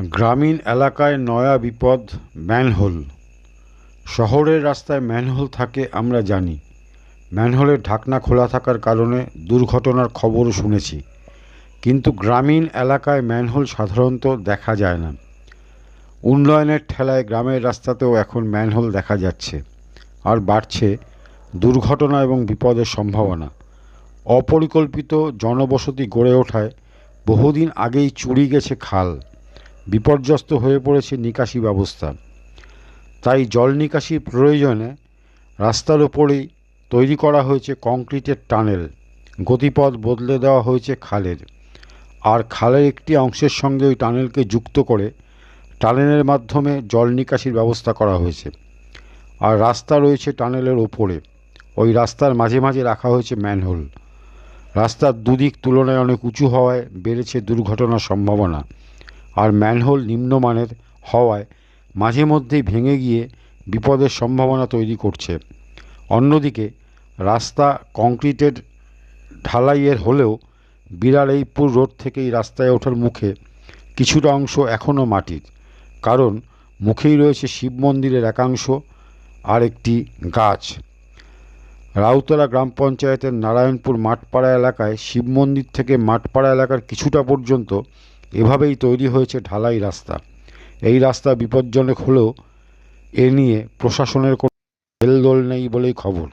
গ্রামীণ এলাকায় নয়া বিপদ, ম্যানহোল। শহরের রাস্তায় ম্যানহোল থাকে আমরা জানি। ম্যানহোলের ঢাকনা খোলা থাকার কারণে দুর্ঘটনার খবরও শুনেছি। কিন্তু গ্রামীণ এলাকায় ম্যানহোল সাধারণত দেখা যায় না। উন্নয়নের ঠেলায় গ্রামের রাস্তাতেও এখন ম্যানহোল দেখা যাচ্ছে। আর বাড়ছে দুর্ঘটনা এবং বিপদের সম্ভাবনা। অপরিকল্পিত জনবসতি গড়ে ওঠায় বহুদিন আগেই চুরি গেছে খাল। বিপর্যস্ত হয়ে পড়েছে নিকাশি ব্যবস্থা। তাই জল নিকাশির প্রয়োজনে রাস্তার ওপরেই তৈরি করা হয়েছে কংক্রিটের টানেল। গতিপথ বদলে দেওয়া হয়েছে খালের। আর খালের একটি অংশের সঙ্গে ওই টানেলকে যুক্ত করে টানেলের মাধ্যমে জল নিকাশির ব্যবস্থা করা হয়েছে। আর রাস্তা রয়েছে টানেলের ওপরে ওই রাস্তার মাঝে মাঝে রাখা হয়েছে ম্যানহোল। রাস্তার দুদিক তুলনায় অনেক উঁচু হওয়ায় বেড়েছে দুর্ঘটনার সম্ভাবনা। আর ম্যানহোল নিম্নমানের হওয়ায় মাঝে মধ্যেই ভেঙে গিয়ে বিপদের সম্ভাবনা তৈরি করছে। অন্যদিকে, রাস্তা কংক্রিটের ঢালাইয়ের হলেও বিরাড়ইপুর রোড থেকেই রাস্তায় ওঠার মুখে কিছুটা অংশ এখনও মাটির। কারণ, মুখেই রয়েছে শিব মন্দিরের একাংশ আর একটি গাছ। রাউতলা গ্রাম পঞ্চায়েতের নারায়ণপুর মাঠপাড়া এলাকায় শিব মন্দির থেকে মাঠপাড়া এলাকার কিছুটা পর্যন্ত এভাবেই তৈরি হয়েছে ঢালাই রাস্তা। এই রাস্তা বিপজ্জনক হলেও এ নিয়ে প্রশাসনের কোনো হেলদোল নেই বলেই খবর।